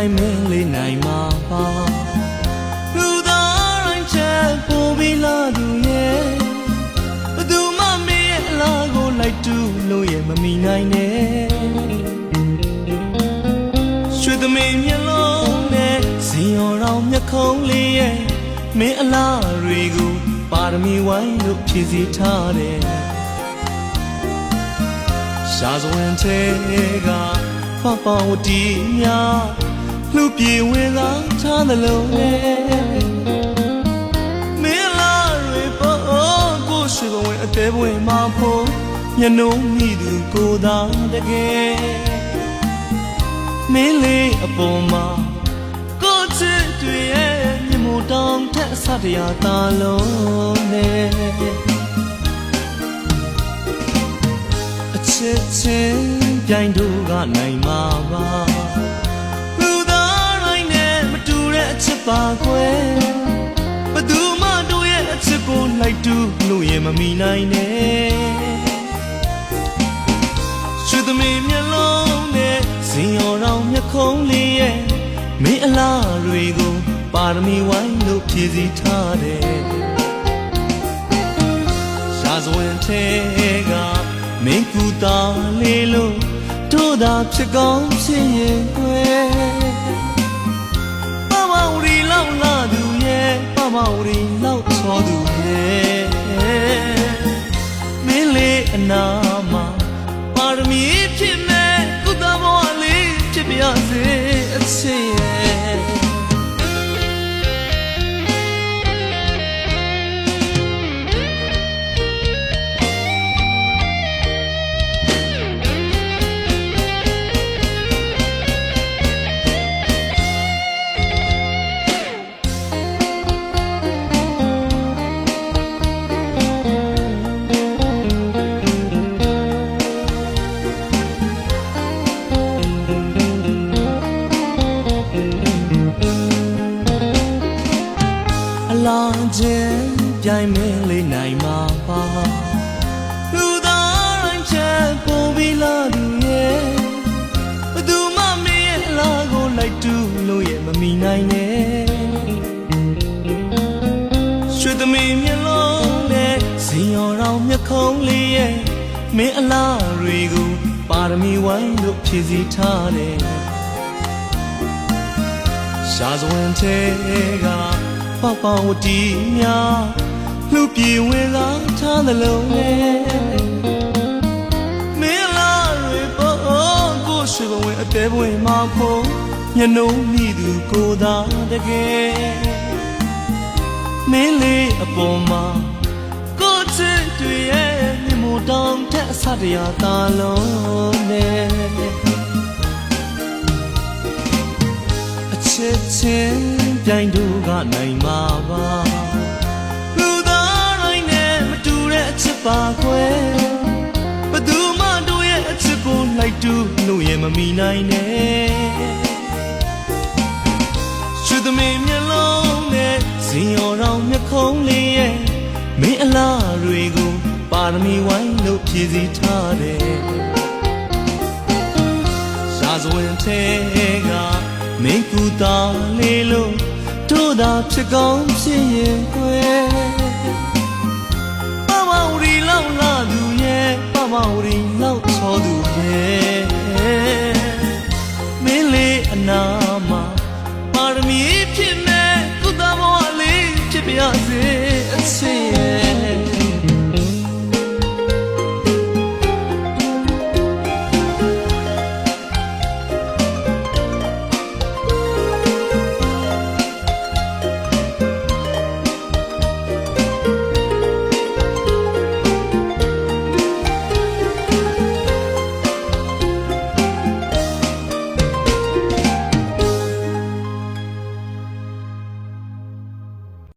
တိုင်းမင်းလေးနိုင်မှာပါလူသားတိုင်းချက်ပို့ပြီးလာသူရဲ့ဘသူမှမင်းရဲ့အလားကိုလိုက်တူလို့ရဲ့မမီနိုင်နဲ့ရွှေသမီးမျက်လုံးနဲ့ဇင်ရောတော်မျက်ခုံးလေးရဲ့မင်းအလားတွေကိုပါရမီဝိုင်းလို့ဖြည့်ဆည်းထားတယ်ရှားစွမ်းတဲ့ကဖဖဝတီများ လူပြေဝင်လာထားသလုံးနဲ့မင်းလားတွေပေါ်ကိုရှိဘဝင်အသေးပွင့်မှာဖို့ညနှုံးမိသူကိုသာတကယ်မင်းလေးအပေါ်မှာကိုချစ်တွေရဲ့မြတ်မို့တောင်ထက်အစတရားသာလုံးနဲ့အချစ်ချင်းပြိုင်တို့ကနိုင်မှာပါ ချစ်ပါခွဲဘယ်သူမှတို့ရဲ့အချစ်ကိုလိုက်တူလို့ရင်မမီနိုင်နဲ့ရွှေသမီးမျက်လုံးနဲ့ဇင်ရောင်တော်မျက်ခုံးလေးရဲ့မင်းအလားတွေကိုပါရမီဝိုင်းလို့ဖြည့်စည်းထားတယ်ရှားစွင်သေးကမင်းကူတာလေးလို့တို့သာဖြစ်ကောင်းဖြစ်ရင်ွယ် မဝရီလောက်ချောသူရဲ့မင်းလေးအနာမှာပါရမီဖြစ်မဲ့ကုသဘဝလေးဖြစ်ပြစေအချစ်ရဲ့ ချင်းပြိုင်မဲလေးနိုင်မှာပါလူသားတိုင်းချက်ပုံပြီးလာသူရဲ့ဘယ်သူမှမင်းရဲ့အလားကိုလိုက်တူလို့ရဲ့မမီနိုင်နဲ့ရွှေသမီးမျက်လုံးနဲ့ဇင်ရောင်တော်မျက်ခုံးလေးရဲ့မင်းအလားတွေကိုပါရမီဝိုင်းလို့ဖြည့်စည်းထားတယ်ရှားစွန်သေးကပပဝတီများလူ ပြေဝင်လာထားသလုံးနဲ့မင်းလာတွေပေါ်ကိုရှိဘဝင်အသေးပွင့်မှာဖို့ညနှုံးမိသူကိုသာတကယ်မင်းလေးအပေါ်မှာကိုချစ်တွေရဲ့မြမို့တောင်ထက်အစတရားသာလုံးနဲ့အချစ်ချင်းပြိုင်တို့ကနိုင်မှာပါ တဲ့အချစ်ပါခွဲဘယ်သူမှတို့ရဲ့အချစ်ကိုလိုက်တူလို့ရင်မမီနိုင်နဲ့ရွှေသမီးမျက်လုံးနဲ့ဇင်ရောင်တော်မျက်ခုံးလေးရဲ့မင်းအလားတွေကိုပါရမီဝိုင်းလို့ဖြည့်စည်းထားတယ်ရှားစွင်သေးကမင်းကူတာလေးလို့တို့သာဖြစ်ကောင်းဖြစ်ရင်ွယ် မဝရီလောက်ချောသူရဲ့